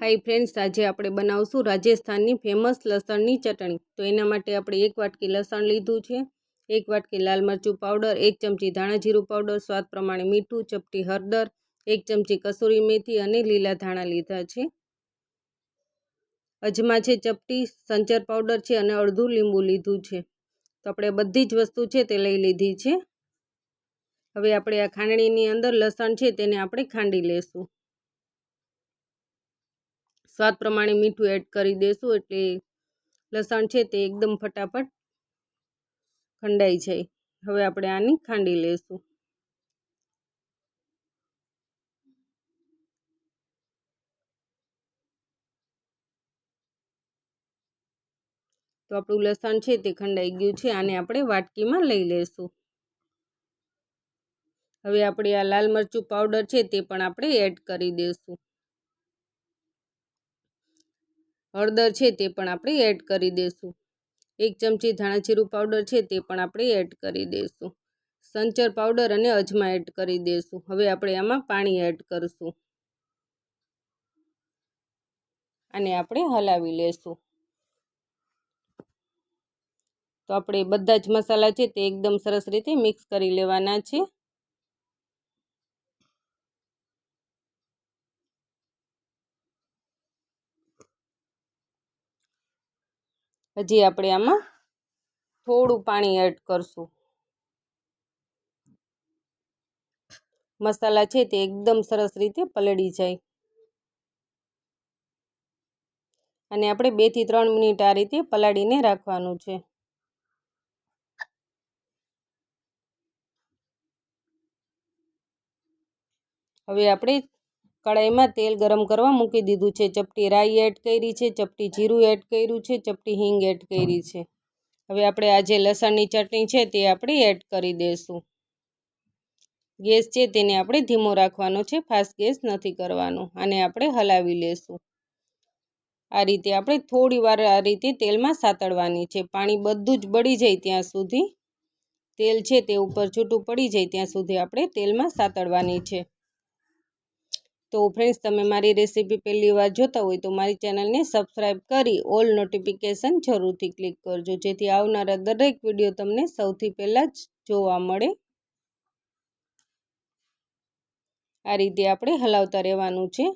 Hi friends આજે આપણે બનાવશું રાજસ્થાનની ફેમસ લસણની ચટણી. તો એના માટે આપણે એક વાટકી લસણ લીધું છે, એક વાટકી લાલ મરચું પાવડર એક ચમચી ધાણા જીરું પાવડર સ્વાદ પ્રમાણે મીઠું, ચપટી હળદર, એક ચમચી કસૂરી મેથી અને લીલા ધાણા લીધા છે. અજમા છે ચપટી, સંચર પાવડર છે અને અડધું લીંબુ લીધું છે. તો આપણે બધી જ વસ્તુ છે તે લઈ લીધી છે. હવે આપણે આ ખાંડણીની અંદર લસણ છે તેને આપણે ખાંડી લેશું. સ્વાદ પ્રમાણે મીઠું એડ કરી દેશું એટલે લસણ છે તે એકદમ ફટાફટ ખંડાઈ જાય. હવે આપણે આની ખાંડી લેશું. તો આપણું લસણ છે તે ખંડાઈ ગયું છે, આને આપણે વાટકીમાં લઈ લેશું. હવે આપણે આ લાલ મરચું પાવડર છે તે પણ આપણે એડ કરી દઈશું હળદર છે તે પણ આપણે એડ કરી દઈશું એક ચમચી ધાણાજીરું પાવડર છે તે પણ આપણે એડ કરી દઈશું સંચર પાવડર અને અજમા એડ કરી દઈશું હવે આપણે આમાં પાણી એડ કરીશું. અને આપણે હલાવી લેશું. તો આપણે બધા જ મસાલા છે તે એકદમ સરસ રીતે મિક્સ કરી લેવાના છે. હજી આપણે આમાં થોડું પાણી એડ કરશું. મસાલા છે તે એકદમ સરસ રીતે પલળી જાય. અને આપણે બેથી ત્રણ મિનિટ આ રીતે પલાળીને રાખવાનું છે. હવે આપણે કડાઈમાં તેલ ગરમ કરવા મૂકી દીધું છે. ચપટી રાઈ એડ કરી છે, ચપટી જીરું એડ કર્યું છે, ચપટી હિંગ એડ કરી છે. હવે આપણે આ જે લસણની ચટણી છે તે આપણે એડ કરી દઈશું ગેસ છે તેને આપણે ધીમો રાખવાનો છે, ફાસ્ટ ગેસ નથી કરવાનો. અને આપણે હલાવી લેશું. આ રીતે આપણે થોડી વાર આ રીતે તેલમાં સાતળવાની છે. પાણી બધું જ બળી જાય ત્યાં સુધી. તેલ છે તે ઉપર છૂટું પડી જાય ત્યાં સુધી આપણે તેલમાં સાતળવાની છે. તો ફ્રેન્ડ્સ તમે મારી રેસીપી પહેલી વાર જોતા હોય તો મારી ચેનલને સબસ્ક્રાઈબ કરી ઓલ નોટિફિકેશન જરૂરથી ક્લિક કરજો. જેથી આવનારા દરેક વીડિયો તમને સૌથી પહેલાં જ જોવા મળે. આ રીતે આપણે હલાવતા રહેવાનું છે.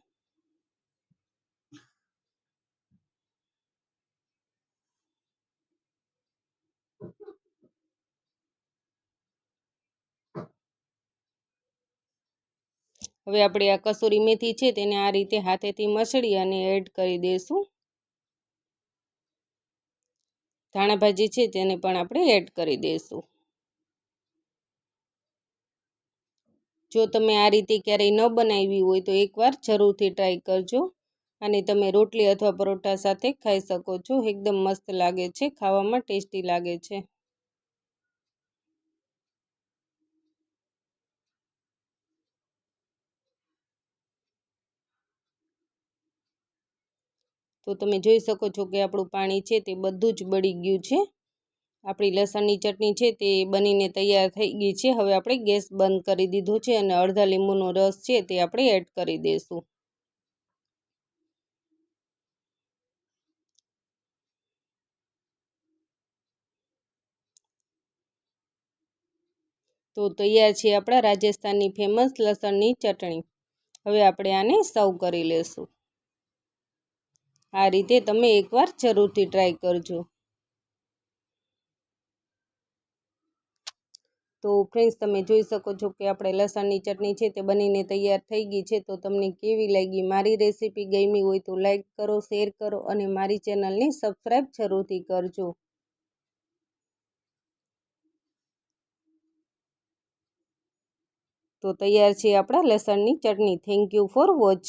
હવે આપણે આ કસૂરી મેથી છે તેને આ રીતે હાથેથી મસળી અને એડ કરી દઈશું ધાણા ભાજી છે તેને પણ આપણે એડ કરી દઈશું જો તમે આ રીતે ક્યારેય ન બનાવી હોય તો એકવાર જરૂરથી ટ્રાય કરજો અને તમે રોટલી અથવા પરોઠા સાથે ખાઈ શકો છો. એકદમ મસ્ત લાગે છે, ખાવામાં ટેસ્ટી લાગે છે. તો તમે જોઈ શકો છો કે આપણું પાણી છે તે બધું જ બળી ગયું છે. આપણી લસણની ચટણી છે તે બનીને તૈયાર થઈ ગઈ છે. હવે આપણે ગેસ બંધ કરી દીધો છે અને અડધા લીંબુનો રસ છે તે આપણે એડ કરી દઈશું તો તૈયાર છે આપણા રાજસ્થાનની ફેમસ લસણની ચટણી. હવે આપણે આને સર્વ કરી લેશું. આ રીતે તમે એકવાર જરૂરથી ટ્રાય કરજો. તો ફ્રેન્ડ્સ તમે જોઈ શકો છો કે આપણે લસણની ચટણી છે તે બનીને તૈયાર થઈ ગઈ છે. તો તમને કેવી લાગી મારી રેસીપી? ગમી હોય તો લાઈક કરો શેર કરો અને મારી ચેનલને સબસ્ક્રાઈબ જરૂરથી કરજો. તો તૈયાર છે આપણા લસણની ચટણી. Thank you for watch